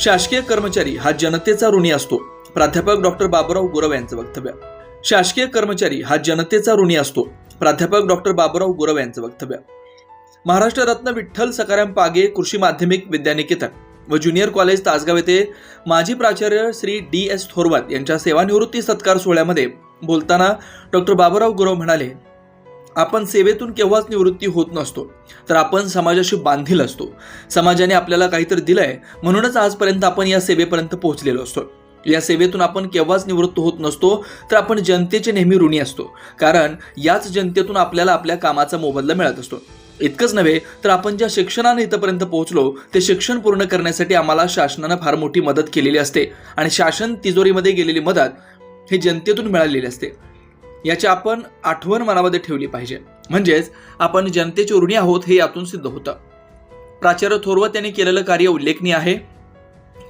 शासकीय कर्मचारी हा जनतेचा ऋणी असतो. प्राध्यापक डॉक्टर बाबुराव गुरव यांचं वक्तव्य. शासकीय कर्मचारी हा जनतेचा ऋणी असतो. प्राध्यापक डॉक्टर बाबुराव गुरव यांचं वक्तव्य. महाराष्ट्र रत्न विठ्ठल सकाराम पागे कृषी माध्यमिक विद्यानिकेतन व ज्युनियर कॉलेज तासगाव येथे माजी प्राचार्य श्री डी एस थोरवात यांच्या सेवानिवृत्ती सत्कार सोहळ्यामध्ये बोलताना डॉक्टर बाबुराव गुरव म्हणाले आपण सेवेतून केव्हाच निवृत्ती होत नसतो तर आपण समाजाशी बांधील असतो. समाजाने आपल्याला काहीतरी दिलंय म्हणूनच आजपर्यंत आपण या सेवेपर्यंत पोहोचलेलो असतो. या सेवेतून आपण केव्हाच निवृत्त होत नसतो तर आपण जनतेचे नेहमी ऋणी असतो. कारण याच जनतेतून आपल्याला आपल्या कामाचा मोबदला मिळत असतो. इतकंच नव्हे तर आपण ज्या शिक्षणाने इथंपर्यंत पोहोचलो ते शिक्षण पूर्ण करण्यासाठी आम्हाला शासनानं फार मोठी मदत केलेली असते. आणि शासन तिजोरीमध्ये गेलेली मदत हे जनतेतून मिळालेली असते. याची आपण आठवण मनामध्ये ठेवली पाहिजे. म्हणजेच आपण जनतेचे ऋणी आहोत हे यातून सिद्ध होतं. प्राचार्य थोरवत यांनी केलेलं कार्य उल्लेखनीय आहे.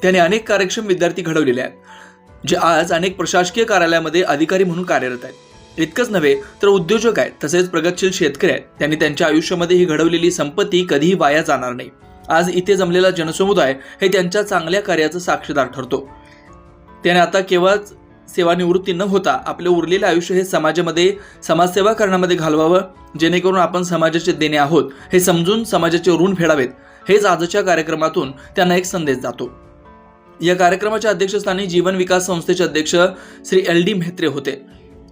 त्याने अनेक कार्यक्षम विद्यार्थी घडवलेले आहेत जे आज अनेक प्रशासकीय कार्यालयामध्ये अधिकारी म्हणून कार्यरत आहेत. इतकंच नव्हे तर उद्योजक आहेत तसेच प्रगतशील शेतकरी आहेत. त्यांनी त्यांच्या आयुष्यामध्ये ही घडवलेली संपत्ती कधीही वाया जाणार नाही. आज इथे जमलेला जनसमुदाय हे त्यांच्या चांगल्या कार्याचं साक्षीदार ठरतो. त्याने आता केवळ सेवानिवृत्ती न होता आपले उरलेले आयुष्य हे समाजामध्ये समाजसेवा करण्यामध्ये घालवावं जेणेकरून आपण समाजाचे देणे आहोत हे समजून समाजाचे ऋण फेडावेत. हेच आजच्या कार्यक्रमातून त्यांना एक संदेश जातो. या कार्यक्रमाच्या अध्यक्षस्थानी जीवन विकास संस्थेचे अध्यक्ष श्री एल डी म्हेत्रे होते.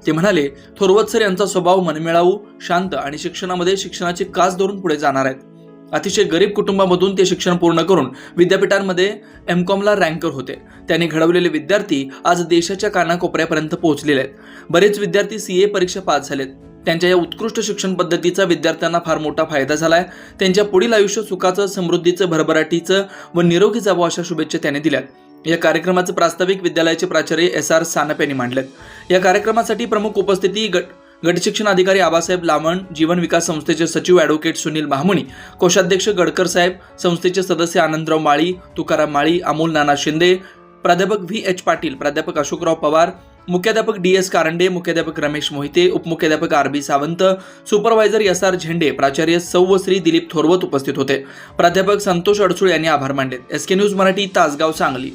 ते म्हणाले थोरवत सर यांचा स्वभाव मनमिळावू शांत आणि शिक्षणामध्ये शिक्षणाची कास धरून पुढे जाणार आहेत. अतिशय गरीब कुटुंबामधून ते शिक्षण पूर्ण करून विद्यापीठांमध्ये एम कॉमला रँकर होते. त्यांनी घडवलेले विद्यार्थी आज देशाच्या कानाकोपऱ्यापर्यंत पोहोचलेले आहेत. बरेच विद्यार्थी सी ए परीक्षा पास झालेत. त्यांच्या या उत्कृष्ट शिक्षण पद्धतीचा विद्यार्थ्यांना फार मोठा फायदा झाला आहे त्यांच्या पुढील आयुष्य सुखाचं समृद्धीचं भरभराटीचं व निरोगी जावं अशा शुभेच्छा त्याने दिल्यात. या कार्यक्रमाचं प्रास्ताविक विद्यालयाचे प्राचार्य एस आर सानप यांनी मांडलेत. या कार्यक्रमासाठी प्रमुख उपस्थिती गट गटशिक्षण अधिकारी आबासाहेब लामण जीवन विकास संस्थेचे सचिव ॲडव्होकेट सुनील महामुनी कोषाध्यक्ष गडकर साहेब संस्थेचे सदस्य आनंदराव माळी तुकाराम माळी अमोल नाना शिंदे प्राध्यापक व्ही एच पाटील प्राध्यापक अशोकराव पवार मुख्याध्यापक डी एस कारंडे मुख्याध्यापक Ramesh Mohite उपमुख्याध्यापक R B Sawant supervisor S R Zende प्राचार्य सौ श्री दिलीप थोरवत उपस्थित होते. प्राध्यापक संतोष अडसूळ यांनी आभार मानले S K news Marathi Tasgaon Sangli.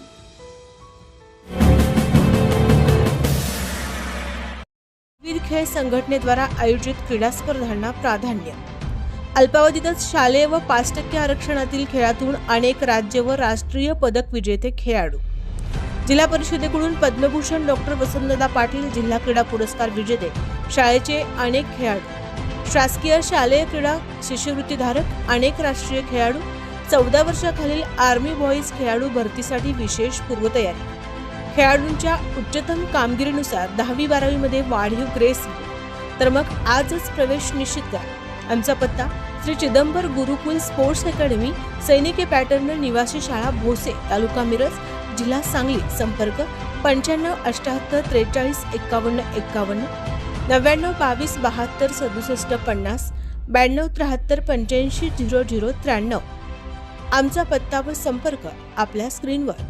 खेळ संघटनेद्वारा आयोजित क्रीडा स्पर्धांना प्राधान्य. अल्पावधीतच शालेय व पाच टक्के आरक्षणातील खेळातून अनेक राज्य व राष्ट्रीय पदक विजेते खेळाडू. जिल्हा परिषदेकडून पद्मभूषण डॉक्टर वसंतदा पाटील जिल्हा क्रीडा पुरस्कार विजेते शाळेचे अनेक खेळाडू शासकीय शालेय क्रीडा शिष्यवृत्तीधारक अनेक राष्ट्रीय खेळाडू चौदा वर्षाखालील आर्मी बॉईज खेळाडू भरतीसाठी विशेष पूर्वतयारी. खेळाडूंच्या उच्चतम कामगिरीनुसार दहावी बारावीमध्ये वाढीव ग्रेस तर मग आजच प्रवेश निश्चित करा. आमचा पत्ता श्री चिदंबर गुरुकुल स्पोर्ट्स अकॅडमी सैनिकी पॅटर्न निवासी शाळा भोसे तालुका मिरज जिल्हा सांगली. संपर्क पंच्याण्णव अठ्याहत्तर त्रेचाळीस एक्कावन्न एक्कावन्न नव्याण्णव बावीस बहात्तर सदुसष्ट पन्नास ब्याण्णव त्र्याहत्तर पंच्याऐंशी झिरो झिरो त्र्याण्णव. आमचा पत्ता व संपर्क आपल्या स्क्रीनवर.